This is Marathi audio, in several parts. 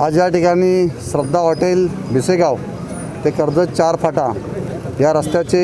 आज या ठिकाणी श्रद्धा हॉटेल भिसेगाव ते कर्जत चार फाटा या रस्त्याचे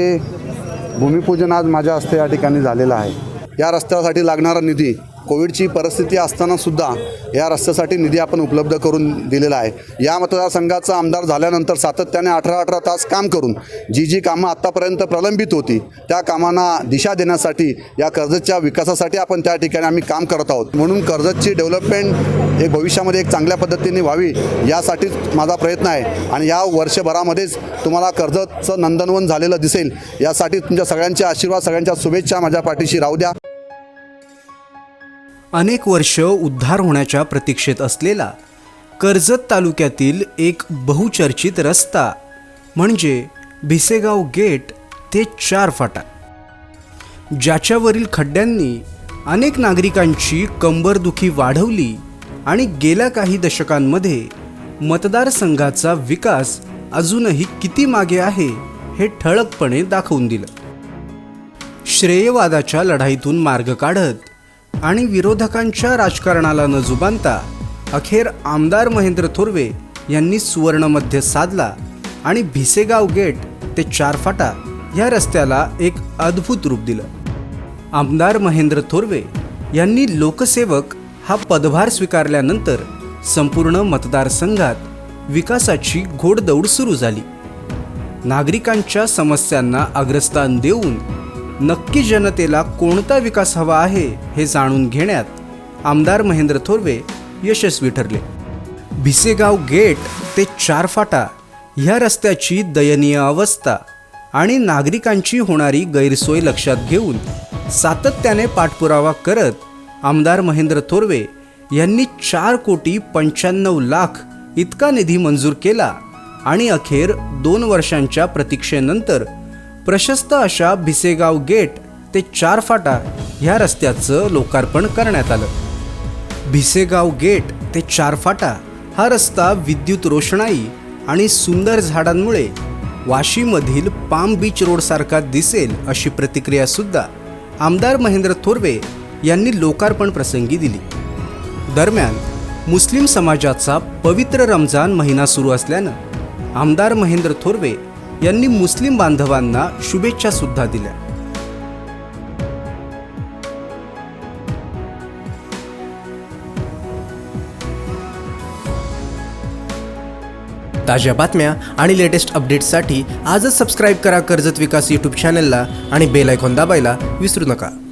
भूमिपूजन आज माझ्या हस्ते या ठिकाणी झालेलं आहे. या रस्त्यासाठी लागणारा निधी कोविडची परिस्थिती असतानासुद्धा या रस्त्यासाठी निधी आपण उपलब्ध करून दिलेला आहे. या मतदारसंघाचा आमदार झाल्यानंतर सातत्याने अठरा अठरा तास काम करून जी जी कामं आत्तापर्यंत प्रलंबित होती त्या कामांना दिशा देण्यासाठी या कर्जतच्या विकासासाठी आपण त्या ठिकाणी आम्ही काम करत आहोत. म्हणून कर्जतची डेव्हलपमेंट एक भविष्यामध्ये एक चांगल्या पद्धतीने व्हावी यासाठीच माझा प्रयत्न आहे. आणि या वर्षभरामध्येच तुम्हाला कर्जतचं नंदनवन झालेलं दिसेल यासाठी तुमच्या सगळ्यांचे आशीर्वाद सगळ्यांच्या शुभेच्छा माझ्या पाठीशी. राहू द्या. अनेक वर्ष उद्धार होण्याच्या प्रतीक्षेत असलेला कर्जत तालुक्यातील एक बहुचर्चित रस्ता म्हणजे भिसेगाव गेट ते चार फाटा. ज्याच्यावरील खड्ड्यांनी अनेक नागरिकांची कंबरदुखी वाढवली आणि गेल्या काही दशकांमध्ये मतदारसंघाचा विकास अजूनही किती मागे आहे हे ठळकपणे दाखवून दिलं. श्रेयवादाच्या लढाईतून मार्ग काढत आणि विरोधकांच्या राजकारणाला न जुबानता अखेर आमदार महेंद्र थोरवे यांनी सुवर्णमध्य साधला आणि भिसेगाव गेट ते चारफाटा या रस्त्याला एक अद्भुत रूप दिलं. आमदार महेंद्र थोरवे यांनी लोकसेवक हा पदभार स्वीकारल्यानंतर संपूर्ण मतदारसंघात विकासाची घोडदौड सुरू झाली. नागरिकांच्या समस्यांना अग्रस्थान देऊन नक्की जनतेला कोणता विकास हवा आहे हे जाणून घेण्यात आमदार महेंद्र थोरवे यशस्वी ठरले. भिसेगाव गेट ते चार फाटा ह्या रस्त्याची दयनीय अवस्था आणि नागरिकांची होणारी गैरसोय लक्षात घेऊन सातत्याने पाठपुरावा करत आमदार महेंद्र थोरवे यांनी चार कोटी पंच्याण्णव लाख इतका निधी मंजूर केला आणि अखेर दोन वर्षांच्या प्रतीक्षेनंतर प्रशस्त अशा भिसेगाव गेट ते चार फाटा ह्या रस्त्याचं लोकार्पण करण्यात आलं. भिसेगाव गेट ते चार फाटा हा रस्ता विद्युत रोषणाई आणि सुंदर झाडांमुळे वाशीमधील पाम बीच रोडसारखा दिसेल अशी प्रतिक्रिया सुद्धा आमदार महेंद्र थोरवे यांनी लोकार्पण प्रसंगी दिली. दरम्यान मुस्लिम समाजाचा पवित्र रमजान महिना सुरू असल्यानं आमदार महेंद्र थोरवे यांनी मुस्लिम बांधवांना शुभेच्छा सुद्धा दिल्या. ताज्या बातम्या आणि लेटेस्ट अपडेट्ससाठी आजच सबस्क्राईब करा कर्जत विकास यूट्यूब चॅनलला आणि बेल आयकॉन दाबायला विसरू नका.